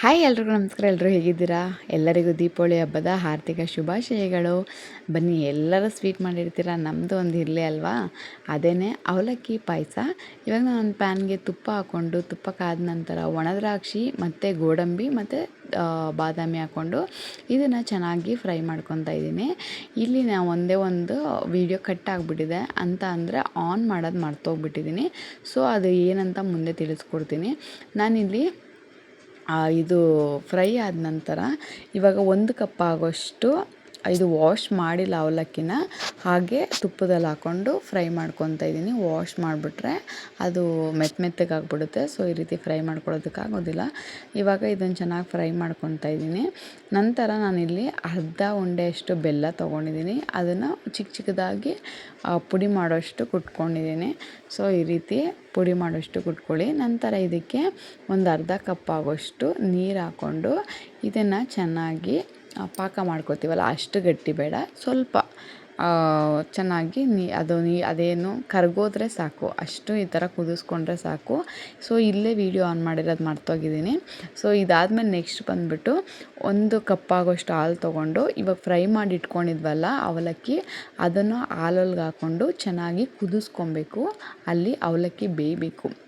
Hi ಎಲ್ರಿಗೂ ನಮಸ್ಕಾರ. ಎಲ್ಲರೂ ಹೇಗಿದ್ದೀರಾ? ಎಲ್ಲರಿಗೂ ದೀಪಾವಳಿ ಹಬ್ಬದ ಆರ್ಥಿಕ ಶುಭಾಶಯಗಳು. ಬನ್ನಿ, ಎಲ್ಲರೂ ಸ್ವೀಟ್ ಮಾಡಿರ್ತೀರ? ನಮ್ಮದು ಒಂದು ಇರಲಿ ಅಲ್ವಾ? ಅದೇ ಅವಲಕ್ಕಿ ಪಾಯಸ. ಇವಾಗ ನಾನು ಒಂದು ಪ್ಯಾನ್ಗೆ ತುಪ್ಪ ಹಾಕ್ಕೊಂಡು ತುಪ್ಪ ಕಾದ ನಂತರ ಒಣದ್ರಾಕ್ಷಿ ಮತ್ತು ಗೋಡಂಬಿ, ಮತ್ತು ಬಾದಾಮಿ ಹಾಕ್ಕೊಂಡು ಇದನ್ನು ಚೆನ್ನಾಗಿ ಫ್ರೈ ಮಾಡ್ಕೊತಾ ಇದ್ದೀನಿ. ಇಲ್ಲಿ ನಾನು ಒಂದೇ ಒಂದು ವೀಡಿಯೋ ಕಟ್ ಆಗಿಬಿಟ್ಟಿದೆ. ಅಂತ ಅಂದರೆ ಆನ್ ಮಾಡೋದು ಮರ್ತೋಗ್ಬಿಟ್ಟಿದ್ದೀನಿ. ಸೊ ಅದು ಏನಂತ ಮುಂದೆ ತಿಳಿಸ್ಕೊಡ್ತೀನಿ. ನಾನಿಲ್ಲಿ ಇದು ಫ್ರೈ ಆದ ನಂತರ ಇವಾಗ ಒಂದು ಕಪ್ ಆಗೋಷ್ಟು ಇದು ವಾಶ್ ಮಾಡಿಲ್ಲ ಅವಲಕ್ಕಿನ ಹಾಗೆ ತುಪ್ಪದಲ್ಲಿ ಹಾಕ್ಕೊಂಡು ಫ್ರೈ ಮಾಡ್ಕೊತಾ ಇದ್ದೀನಿ. ವಾಶ್ ಮಾಡಿಬಿಟ್ರೆ ಅದು ಮೆತ್ತ ಮೆತ್ತಗೆ ಆಗಿಬಿಡುತ್ತೆ. ಸೊ ಈ ರೀತಿ ಫ್ರೈ ಮಾಡ್ಕೊಳ್ಳೋದಕ್ಕಾಗೋದಿಲ್ಲ ಇವಾಗ ಇದನ್ನು ಚೆನ್ನಾಗಿ ಫ್ರೈ ಮಾಡ್ಕೊತಾ ಇದ್ದೀನಿ. ನಂತರ ನಾನಿಲ್ಲಿ ಅರ್ಧ ಉಂಡೆಯಷ್ಟು ಬೆಲ್ಲ ತೊಗೊಂಡಿದ್ದೀನಿ. ಅದನ್ನು ಚಿಕ್ಕ ಚಿಕ್ಕದಾಗಿ ಪುಡಿ ಮಾಡೋಷ್ಟು ಕುಟ್ಕೊಂಡಿದ್ದೀನಿ. ಸೊ ಈ ರೀತಿ ಪುಡಿ ಮಾಡೋಷ್ಟು ಕುಟ್ಕೊಳ್ಳಿ. ನಂತರ ಇದಕ್ಕೆ ಒಂದು ಅರ್ಧ ಕಪ್ ಆಗೋಷ್ಟು ನೀರು ಹಾಕ್ಕೊಂಡು ಇದನ್ನು ಚೆನ್ನಾಗಿ ಪಾಕ ಮಾಡ್ಕೋತೀವಲ್ಲ ಅಷ್ಟು ಗಟ್ಟಿ ಬೇಡ. ಸ್ವಲ್ಪ ಚೆನ್ನಾಗಿ ನೀ, ಅದು ನೀ, ಅದೇನು ಕರಗೋದ್ರೆ ಸಾಕು. ಅಷ್ಟು ಈ ಥರ ಕುದಿಸ್ಕೊಂಡ್ರೆ ಸಾಕು. ಸೊ ಇಲ್ಲೇ ವೀಡಿಯೋ ಆನ್ ಮಾಡಿರೋದು ಮರ್ತೋಗಿದ್ದೀನಿ. ಸೊ ಇದಾದಮೇಲೆ ನೆಕ್ಸ್ಟ್ ಬಂದುಬಿಟ್ಟು ಒಂದು ಕಪ್ಪಾಗೋಷ್ಟು ಹಾಲು ತೊಗೊಂಡು, ಇವಾಗ ಫ್ರೈ ಮಾಡಿ ಇಟ್ಕೊಂಡಿದ್ವಲ್ಲ ಅವಲಕ್ಕಿ, ಅದನ್ನು ಹಾಲಲ್ಲಿ ಹಾಕ್ಕೊಂಡು ಚೆನ್ನಾಗಿ ಕುದಿಸ್ಕೊಬೇಕು. ಅಲ್ಲಿ ಅವಲಕ್ಕಿ ಬೇಯಬೇಕು.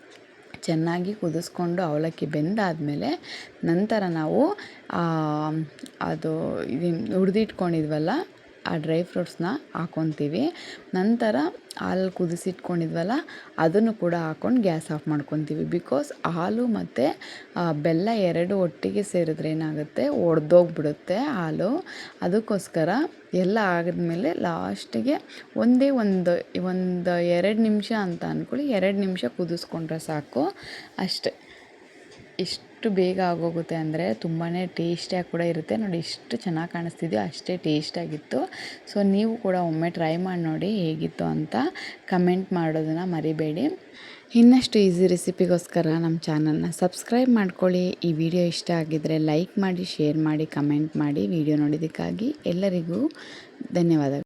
ಚೆನ್ನಾಗಿ ಕುದಿಸ್ಕೊಂಡು ಅವಲಕ್ಕಿ ಬೆಂದಾದಮೇಲೆ ನಂತರ ನಾವು ಅದು ಇದು ಹುರಿದಿಟ್ಕೊಂಡಿದ್ವಲ್ಲ ಆ ಡ್ರೈ ಫ್ರೂಟ್ಸ್ನ ಹಾಕ್ಕೊತೀವಿ ನಂತರ ಹಾಲು ಕುದಿಸಿಟ್ಕೊಂಡಿದ್ವಲ್ಲ, ಅದನ್ನು ಕೂಡ ಹಾಕ್ಕೊಂಡು ಗ್ಯಾಸ್ ಆಫ್ ಮಾಡ್ಕೊತೀವಿ. ಬಿಕಾಸ್ ಹಾಲು ಮತ್ತು ಬೆಲ್ಲ ಎರಡು ಒಟ್ಟಿಗೆ ಸೇರಿದ್ರೆ ಏನಾಗುತ್ತೆ? ಒಡೆದೋಗ್ಬಿಡುತ್ತೆ ಹಾಲು. ಅದಕ್ಕೋಸ್ಕರ ಎಲ್ಲ ಆಗಿದ್ಮೇಲೆ ಲಾಸ್ಟಿಗೆ ಒಂದೇ ಒಂದು ಒಂದು ಎರಡು ನಿಮಿಷ ಅಂತ ಅಂದ್ಕೊಳ್ಳಿ ಎರಡು ನಿಮಿಷ ಕುದಿಸ್ಕೊಂಡ್ರೆ ಸಾಕು. ಅಷ್ಟೆ. ಎಷ್ಟು ಬೇಗ ಆಗೋಗುತ್ತೆ ಅಂದರೆ ತುಂಬಾ ಟೇಸ್ಟಿಯಾಗಿ ಕೂಡ ಇರುತ್ತೆ. ನೋಡಿ, ಎಷ್ಟು ಚೆನ್ನಾಗಿ ಕಾಣಿಸ್ತಿದೆಯೋ ಅಷ್ಟೇ ಟೇಸ್ಟಾಗಿತ್ತು. ಸೊ, ನೀವು ಕೂಡ ಒಮ್ಮೆ ಟ್ರೈ ಮಾಡಿ ನೋಡಿ ಹೇಗಿತ್ತು ಅಂತ ಕಮೆಂಟ್ ಮಾಡೋದನ್ನು ಮರಿಬೇಡಿ. ಇನ್ನಷ್ಟು ಈಸಿ ರೆಸಿಪಿಗೋಸ್ಕರ ನಮ್ಮ ಚಾನಲ್ನ ಸಬ್ಸ್ಕ್ರೈಬ್ ಮಾಡ್ಕೊಳ್ಳಿ. ಈ ವಿಡಿಯೋ ಇಷ್ಟ ಆಗಿದ್ದರೆ ಲೈಕ್ ಮಾಡಿ, ಶೇರ್ ಮಾಡಿ, ಕಮೆಂಟ್ ಮಾಡಿ. ವಿಡಿಯೋ ನೋಡಿದ್ದಕ್ಕಾಗಿ ಎಲ್ಲರಿಗೂ ಧನ್ಯವಾದಗಳು.